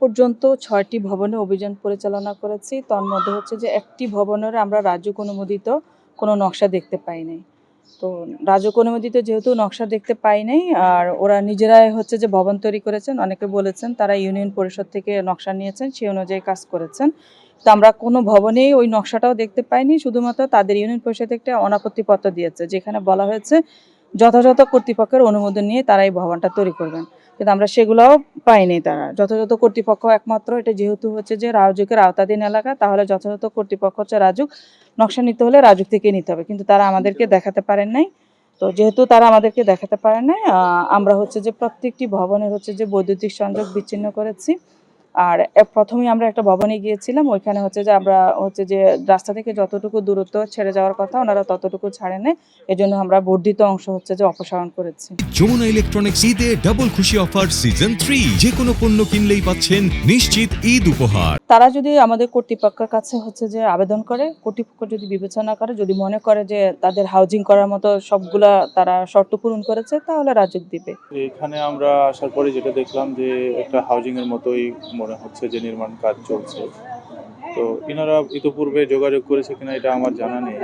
পর্যন্ত ছয়টি ভবনে অভিযান পরিচালনা করেছি। তার মধ্যে হচ্ছে যে একটি ভবনের আমরা রাজুক অনুমোদিত কোনো নকশা দেখতে পাই নাই। তো রাজক অনুমোদিত যেহেতু নকশা দেখতে পাই নাই, আর ওরা নিজেরাই হচ্ছে যে ভবন তৈরি করেছেন, অনেকে বলেছেন তারা ইউনিয়ন পরিষদ থেকে নকশা নিয়েছেন, সেই অনুযায়ী কাজ করেছেন। তো আমরা কোনো ভবনেই ওই নকশাটাও দেখতে পাইনি, শুধুমাত্র তাদের ইউনিয়ন পরিষদ একটা অনাপত্তিপত্র দিয়েছে, যেখানে বলা হয়েছে যথাযথ কর্তৃপক্ষের অনুমোদন নিয়ে তারা এই ভবনটা তৈরি করবেন। কিন্তু আমরা সেগুলোও পাইনি তারা। যথাযথ কর্তৃপক্ষ একমাত্র, এটা যেহেতু হচ্ছে যে রাজুকের আওতাধীন এলাকা, তাহলে যথাযথ কর্তৃপক্ষ হচ্ছে রাজুক, নকশা নিতে হলে রাজুক থেকে নিতে হবে। কিন্তু তারা আমাদেরকে দেখাতে পারেন নাই। তো যেহেতু তারা আমাদেরকে দেখাতে পারেন নাই আমরা হচ্ছে যে প্রত্যেকটি ভবনের হচ্ছে যে বৈদ্যুতিক সংযোগ বিচ্ছিন্ন করেছি। আর প্রথমেই আমরা একটা ভবনে গিয়েছিলাম ওইখানে হচ্ছে যে আমরা হচ্ছে যে রাস্তা থেকে যতটুকু দূরত্ব ছেড়ে যাওয়ার কথা ওনারা ততটুকু ছাড়ে নেয় এজন্য আমরা বর্ধিত অংশ হচ্ছে যে অপসারণ করেছি। যমুনা ইলেকট্রনিক্স ঈদে ডাবল খুশি অফার সিজন থ্রি যে কোনো পণ্য কিনলেই পাচ্ছেন নিশ্চিত ঈদ উপহার। তারা যদি আমাদের কর্তৃপক্ষের কাছে হচ্ছে যে আবেদন করে কর্তৃপক্ষ যদি বিবেচনা করে যদি মনে করে যে তাদের হাউজিং করার মতো সবগুলা তারা শর্ত পূরণ করেছে তাহলে রাজুক দিবে। এখানে আমরা আসার পরে যেটা দেখলাম যে একটা হাউজিং এর মতোই মনে হচ্ছে যে নির্মাণ কাজ চলছে। তো এনারা ইতোপূর্বে যোগাযোগ করেছে কিনা এটা আমার জানা নেই।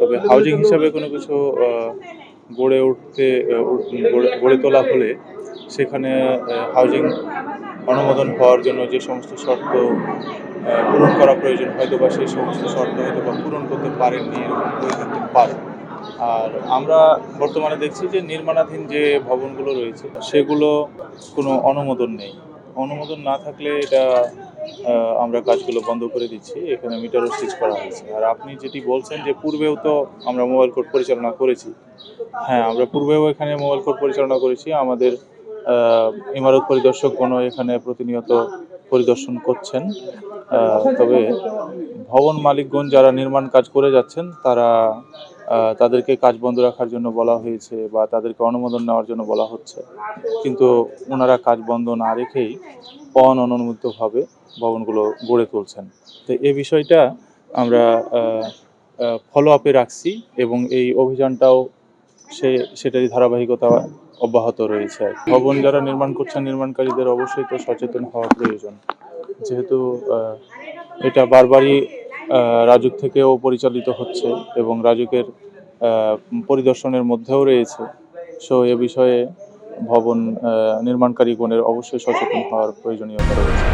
তবে হাউজিং হিসাবে কোনো কিছু গড়ে উঠতে গড়ে- তোলা হলে সেখানে হাউজিং অনুমোদন হওয়ার জন্য যে সমস্ত শর্ত পূরণ করা প্রয়োজন হয়তো বা সেই সমস্ত শর্ত হয়তো বা পূরণ করতে পারেননি এরকম পারে। আর আমরা বর্তমানে দেখছি যে নির্মাণাধীন যে ভবনগুলো রয়েছে, সেগুলো কোনো অনুমোদন নেই। অনুমোদন না থাকলে এটা আমরা কাজগুলো বন্ধ করে দিচ্ছি। এখানে মিটারও সুইচ করা হয়েছে। আর আপনি যেটি বলছেন যে পূর্বেও তো আমরা মোবাইল কোড পরিচালনা করেছি। হ্যাঁ আমরা পূর্বেও এখানে মোবাইল কোড পরিচালনা করেছি। আমাদের ইমারত পরিদর্শকগণ এখানে প্রতিনিয়ত পরিদর্শন করছেন। তবে ভবন মালিকগণ যারা নির্মাণ কাজ করে যাচ্ছেন, তারা তাদেরকে কাজ বন্ধ রাখার জন্য বলা হয়েছে বা তাদেরকে অনুমোদন নেওয়ার জন্য বলা হচ্ছে। কিন্তু ওনারা কাজ বন্ধ না রেখেই অন অনুমোদিতভাবে ভবনগুলো গড়ে তুলছেন। তো এ বিষয়টা আমরা ফলো আপে রাখছি এবং এই অভিযানটাও সে, সেটারই ধারাবাহিকতা অব্যাহত রয়েছে ভবন যারা নির্মাণ করছেন, নির্মাণকারীদের অবশ্যই তো সচেতন হওয়া প্রয়োজন। যেহেতু এটা বারবারই রাজুক থেকেও পরিচালিত হচ্ছে এবং রাজুকের পরিদর্শনের মধ্যেও রয়েছে। সো এ বিষয়ে ভবন নির্মাণকারী নির্মাণকারীগণের অবশ্যই সচেতন হওয়ার প্রয়োজনীয়তা রয়েছে।